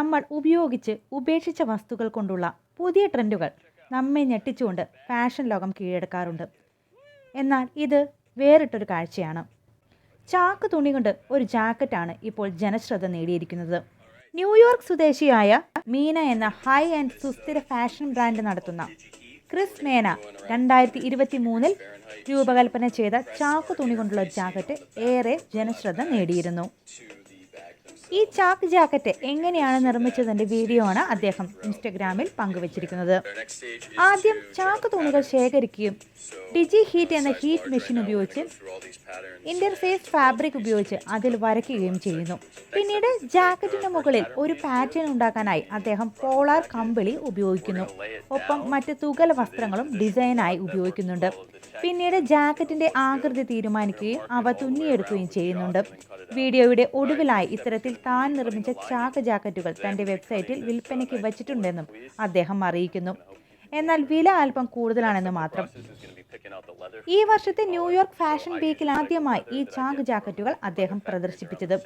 നമ്മൾ ഉപയോഗിച്ച് ഉപേക്ഷിച്ച വസ്തുക്കൾ കൊണ്ടുള്ള പുതിയ ട്രെൻഡുകൾ നമ്മെ ഞെട്ടിച്ചുകൊണ്ട് ഫാഷൻ ലോകം കീഴടക്കാറുണ്ട്. എന്നാൽ ഇത് വേറിട്ടൊരു കാഴ്ചയാണ്. ചാക്ക് തുണി കൊണ്ട് ഒരു ജാക്കറ്റാണ് ഇപ്പോൾ ജനശ്രദ്ധ നേടിയിരിക്കുന്നത്. ന്യൂയോർക്ക് സ്വദേശിയായ മീന എന്ന ഹൈ ആൻഡ് സുസ്ഥിര ഫാഷൻ ബ്രാൻഡ് നടത്തുന്ന ക്രിസ് മേന രണ്ടായിരത്തി ഇരുപത്തി മൂന്നിൽ രൂപകൽപ്പന ചെയ്ത ചാക്ക് തുണി കൊണ്ടുള്ള ജാക്കറ്റ് ഏറെ ജനശ്രദ്ധ നേടിയിരുന്നു. ഈ ചാക്ക് ജാക്കറ്റ് എങ്ങനെയാണ് നിർമ്മിച്ചതിന്റെ വീഡിയോ ആണ് അദ്ദേഹം ഇൻസ്റ്റഗ്രാമിൽ പങ്കുവച്ചിരിക്കുന്നത്. ആദ്യം ചാക്ക് തുണികൾ ശേഖരിക്കുകയും ഡിജി ഹീറ്റ് എന്ന ഹീറ്റ് മെഷീൻ ഉപയോഗിച്ച് ഇന്റർഫേസ് ഫാബ്രിക് ഉപയോഗിച്ച് അതിൽ വരയ്ക്കുകയും ചെയ്യുന്നു. പിന്നീട് ജാക്കറ്റിന് മുകളിൽ ഒരു പാറ്റേൺ ഉണ്ടാക്കാനായി അദ്ദേഹം പോളാർ കമ്പിളി ഉപയോഗിക്കുന്നു. ഒപ്പം മറ്റ് തുകൽ വസ്ത്രങ്ങളും ഡിസൈനായി ഉപയോഗിക്കുന്നുണ്ട്. പിന്നീട് ജാക്കറ്റിന്റെ ആകൃതി തീരുമാനിക്കുകയും അവ തുന്നിയെടുക്കുകയും ചെയ്യുന്നുണ്ട്. വീഡിയോയുടെ ഒടുവിലായി ഇത്തരത്തിൽ താൻ നിർമ്മിച്ച ചാക്ക് ജാക്കറ്റുകൾ തന്റെ വെബ്സൈറ്റിൽ വിൽപ്പനയ്ക്ക് വച്ചിട്ടുണ്ടെന്നും അദ്ദേഹം അറിയിക്കുന്നു. എന്നാൽ വില അല്പം കൂടുതലാണെന്ന് മാത്രം. ഈ വർഷത്തെ ന്യൂയോർക്ക് ഫാഷൻ വീക്കിൽ ആദ്യമായി ഈ ചാങ് ജാക്കറ്റുകൾ അദ്ദേഹം പ്രദർശിപ്പിച്ചത്.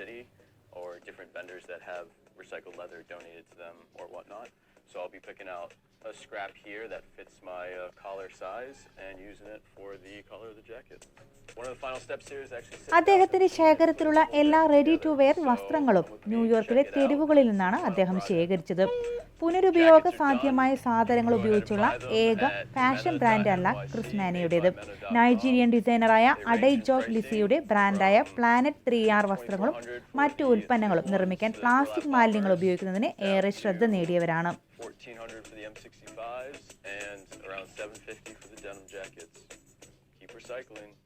So be picking out a scrap here that fits my uh, collar size and using it for the color of the jacket. One of the final steps here is actually അദ്ദേഹത്തിന്റെ ശേഖരത്തിലുള്ള എല്ലാ ready to wear വസ്ത്രങ്ങളും ന്യൂയോർക്കിലെ തെരുവുകളിൽ നിന്നാണ് അദ്ദേഹം ശേഖരിച്ചത്. പുനരുപയോഗ സാധ്യമായ സാധനങ്ങൾ ഉപയോഗിച്ചുള്ള ഏക ഫാഷൻ ബ്രാൻഡ് അല്ല ക്രിസ്മാനയുടേത് നൈജീരിയൻ ഡിസൈനറായ അഡൈ ജോബ് ലിസിയുടെ ബ്രാൻഡായ പ്ലാനറ്റ് ത്രീ ആർ വസ്ത്രങ്ങളും മറ്റു ഉൽപ്പന്നങ്ങളും നിർമ്മിക്കാൻ പ്ലാസ്റ്റിക് മാലിന്യങ്ങൾ ഉപയോഗിക്കുന്നതിന് ഏറെ ശ്രദ്ധ നേടിയവരാണ്. 1400 for the M65s and around 750 for the denim jackets. Keep recycling.